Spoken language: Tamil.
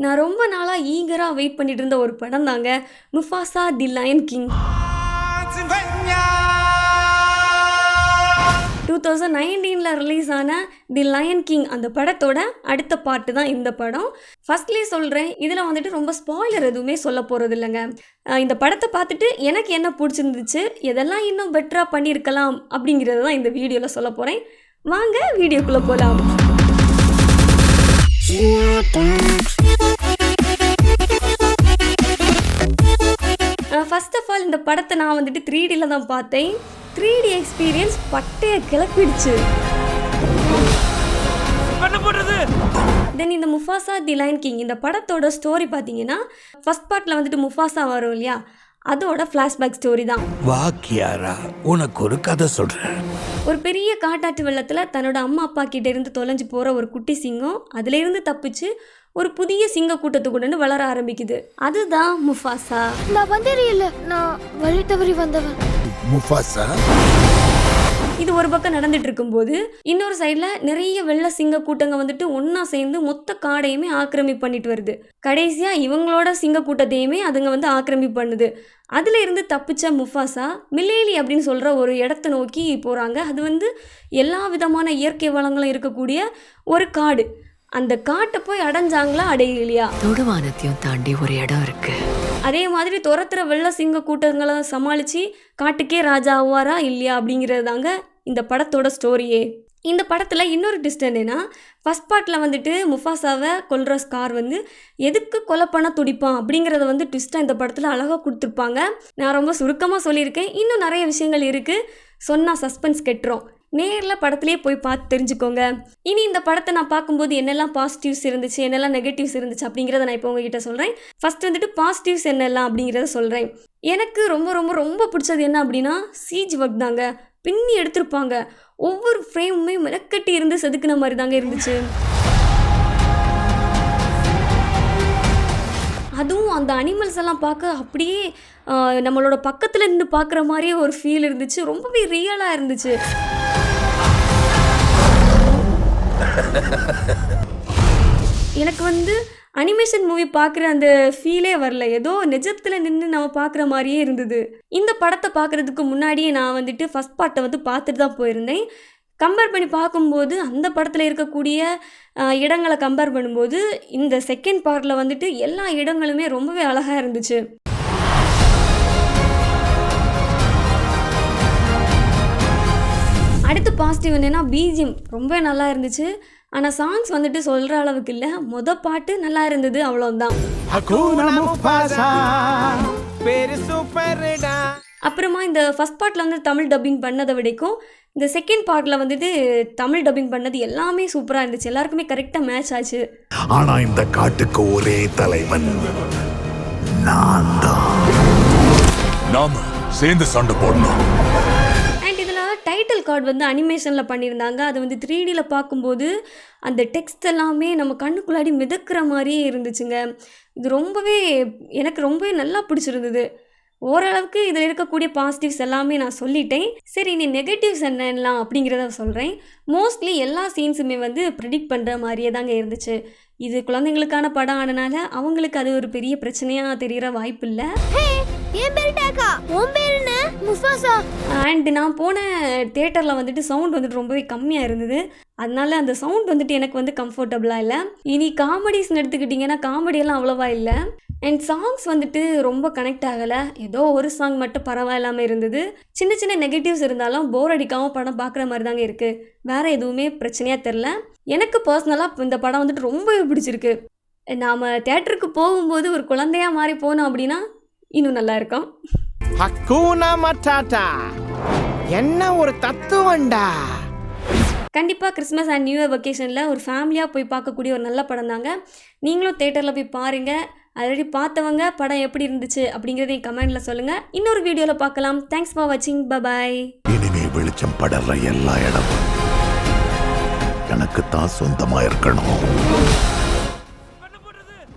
நான் ரொம்ப நாளாக ஈகராக வெயிட் பண்ணிட்டு இருந்த ஒரு படம் தாங்க Mufasa the lion king two thousand நைன்டீனில் ரிலீஸ் ஆன தி லயன் கிங் அந்த படத்தோட அடுத்த பாட்டு தான் இந்த படம். ஃபஸ்ட்லேயே சொல்கிறேன் இதில் வந்துட்டு ரொம்ப ஸ்பாய்லர் எதுவுமே சொல்ல போகிறது இல்லைங்க. இந்த படத்தை பார்த்துட்டு எனக்கு என்ன பிடிச்சிருந்துச்சு எதெல்லாம் இன்னும் பெட்டராக பண்ணியிருக்கலாம் அப்படிங்கிறது தான் இந்த வீடியோவில் சொல்ல போகிறேன் வாங்க வீடியோக்குள்ளே போகலாம் ஃபர்ஸ்ட் ஆஃப் ஆல் இந்த படத்தை நான் வந்துட்டு த்ரீ டியில் தான் பார்த்தேன். த்ரீ டி எக்ஸ்பீரியன்ஸ் பட்டைய கிளப்பிடுச்சு. தென் இந்த முஃபாசா தி லைன் கிங் இந்த படத்தோட ஸ்டோரி பார்த்தீங்கன்னா ஃபர்ஸ்ட் பார்ட்டில் வந்துட்டு முஃபாசா வரும் இல்லையா? அதோட ஃப்ளாஷ்பேக் ஸ்டோரி தான். வா கியாரா உனக்கு ஒரு கதை சொல்றேன். ஒரு பெரிய காட்டாற்று வெள்ளத்தில் தன்னோட அம்மா அப்பா கிட்ட இருந்து தொலைஞ்சு போகிற ஒரு குட்டி சிங்கம் அதிலிருந்து தப்பிச்சு ஒரு புதிய சிங்க கூட்டத்துக்குடனே வளர ஆரம்பிக்குது. அதுதான் முஃபாசா. நான் வந்தேன் இல்ல நான் வழி தவறி வந்தவன். முஃபாசா? இது ஒரு பக்கம் நடந்துட்டு இருக்கும்போது இன்னொரு சைடில் நிறைய வெள்ளை சிங்க கூட்டங்க வந்துட்டு ஒன்றா சேர்ந்து மொத்த காடையுமே ஆக்கிரமிப்பு பண்ணிட்டு வருது. கடைசியாக இவங்களோட சிங்க கூட்டத்தையுமே அதுங்க வந்து ஆக்கிரமிப்பு பண்ணுது. அதில் இருந்து தப்பிச்ச முஃபாசா மில்லேலி அப்படின்னு சொல்கிற ஒரு இடத்த நோக்கி போகிறாங்க அது வந்து எல்லா விதமான இயற்கை வளங்களும் இருக்கக்கூடிய ஒரு காடு. அந்த காட்டை போய் அடைஞ்சாங்களா? அடையலையா தொடுவானத்தையும் தாண்டி ஒரு இடம் இருக்கு. அதே மாதிரி துரத்துற வெள்ள சிங்க கூட்டங்களை சமாளித்து காட்டுக்கே ராஜா ஆவாரா இல்லையா அப்படிங்கிறது தாங்க இந்த படத்தோட ஸ்டோரியே இந்த படத்தில் இன்னொரு ட்விஸ்ட் என்னன்னா ஃபஸ்ட் பார்ட்டில் வந்துட்டு முஃபாசாவை கொல்ற ஸ்கார் வந்து எதுக்கு கொலை பண்ண துடிப்பான் அப்படிங்கிறத வந்து ட்விஸ்ட்டாக இந்த படத்தில் அழகாக கொடுத்துருப்பாங்க. நான் ரொம்ப சுருக்கமாக சொல்லியிருக்கேன். இன்னும் நிறைய விஷயங்கள் இருக்குது சொன்னால் சஸ்பென்ஸ் கெட்டுரும். நேரில் படத்துலேயே போய் பார்த்து தெரிஞ்சுக்கோங்க. இனி இந்த படத்தை நான் பார்க்கும்போது என்னெல்லாம் பாசிட்டிவ்ஸ் இருந்துச்சு என்னெல்லாம் நெகட்டிவ்ஸ் இருந்துச்சு அப்படிங்கிறத நான் இப்போ உங்ககிட்ட சொல்கிறேன் ஃபர்ஸ்ட் வந்துட்டு பாசிட்டிவ்ஸ் என்னெல்லாம் அப்படிங்கிறத சொல்கிறேன் எனக்கு ரொம்ப ரொம்ப ரொம்ப பிடிச்சது என்ன அப்படின்னா சீஜ் ஒர்க் தாங்க. பின்னி எடுத்திருப்பாங்க. ஒவ்வொரு ஃப்ரேமுமே மெனக்கட்டி இருந்து செதுக்குன மாதிரி தாங்க இருந்துச்சு. அதுவும் அந்த அனிமல்ஸ் எல்லாம் பார்க்க அப்படியே நம்மளோட பக்கத்தில் இருந்து பார்க்குற மாதிரியே ஒரு ஃபீல் இருந்துச்சு. ரொம்பவே ரியலாக இருந்துச்சு. எனக்கு வந்து அனிமேஷன் மூவி பார்க்குற அந்த ஃபீலே வரல. ஏதோ நிஜத்தில் நின்று நம்ம பார்க்குற மாதிரியே இருந்தது. இந்த படத்தை பார்க்குறதுக்கு முன்னாடியே நான் வந்துட்டு ஃபஸ்ட் பார்ட்டை வந்து பார்த்துட்டு தான் போயிருந்தேன். கம்பேர் பண்ணி பார்க்கும்போது அந்த படத்தில் இருக்கக்கூடிய இடங்களை கம்பேர் பண்ணும்போது இந்த செகண்ட் பார்ட்டில் வந்துட்டு எல்லா இடங்களுமே ரொம்பவே அழகாக இருந்துச்சு. அடுத்து பாசிட்டிவ் என்னென்னா பிஜிஎம் ரொம்ப நல்லா இருந்துச்சு. ஆனால் சாங்ஸ் வந்துட்டு சொல்கிற அளவுக்கு இல்லை. மொத பாட்டு நல்லா இருந்தது அவ்வளோதான் அப்புறமா இந்த ஃபஸ்ட் பார்ட்டில் வந்து தமிழ் டப்பிங் பண்ணதை விடைக்கும் இந்த செகண்ட் பார்ட்டில் வந்துட்டு தமிழ் டப்பிங் பண்ணது எல்லாமே சூப்பராக இருந்துச்சு. எல்லாருக்குமே கரெக்டாக மேட்ச் ஆச்சு. ஆனா இந்த காட்டுக்கு ஒரே தலைவன் நான் தான் நாம சேர்ந்து சண்டை போடணும். டைட்டில் கார்டு வந்து அனிமேஷனில் பண்ணியிருந்தாங்க. அது வந்து த்ரீ டியில் பார்க்கும்போது அந்த டெக்ஸ்ட் எல்லாமே நம்ம கண்ணுக்குள்ளாடி மிதக்கிற மாதிரியே இருந்துச்சுங்க. இது ரொம்பவே எனக்கு ரொம்பவே நல்லா பிடிச்சிருந்தது. ஓரளவுக்கு இதில் இருக்கக்கூடிய பாசிட்டிவ்ஸ் எல்லாமே நான் சொல்லிட்டேன். சரி இனி நெகட்டிவ்ஸ் என்னெல்லாம் அப்படிங்கிறத சொல்கிறேன் மோஸ்ட்லி எல்லா சீன்ஸுமே வந்து ப்ரிடிக்ட் பண்ணுற மாதிரியே தாங்க இருந்துச்சு. இது குழந்தைங்களுக்கான படம் ஆனனால அவங்களுக்கு அது ஒரு பெரிய பிரச்சனையாக தெரிகிற வாய்ப்பு இல்லை அண்ட் நான் போன தேட்டரில் வந்துட்டு சவுண்ட் வந்துட்டு ரொம்பவே கம்மியாக இருந்தது. அதனால அந்த சவுண்ட் வந்துட்டு எனக்கு வந்து கம்ஃபர்டபுளாக இல்லை. இனி காமெடிஸ்னு எடுத்துக்கிட்டிங்கன்னா காமெடியெல்லாம் அவ்வளோவா இல்லை. அண்ட் சாங்ஸ் வந்துட்டு ரொம்ப கனெக்ட் ஆகலை. ஏதோ ஒரு சாங் மட்டும் பரவாயில்லாமல் இருந்தது. சின்ன சின்ன நெகட்டிவ்ஸ் இருந்தாலும் போர் அடிக்காமல் படம் பார்க்குற மாதிரி தாங்க இருக்குது வேறு எதுவுமே பிரச்சனையாக தெரில எனக்கு பர்சனலாக இந்த படம் வந்துட்டு ரொம்பவே பிடிச்சிருக்கு. நாம் தேட்டருக்கு போகும்போது ஒரு குழந்தையா மாறி போனோம் அப்படின்னா இன்னும் நல்லா இருக்கும். ஹக்கூனா மட்டாட்டா என்ன ஒரு தத்துவண்டா கண்டிப்பாக கிறிஸ்மஸ் அண்ட் நியூ இயர் வெக்கேஷனில் ஒரு ஃபேமிலியாக போய் பார்க்கக்கூடிய ஒரு நல்ல படம் தாங்க நீங்களும் தேட்டரில் போய் பாருங்கள் ஆல்ரெடி பார்த்தவங்க படம் எப்படி இருந்துச்சு அப்படிங்கிறதையும் கமெண்ட்ல சொல்லுங்க. இன்னொரு வீடியோவில் பார்க்கலாம். தேங்க்ஸ் ஃபார் வாட்சிங் பபாய் இனிமே வெளிச்சம் படற எல்லா இடமும் எனக்கு தான் சொந்தமா இருக்கணும்.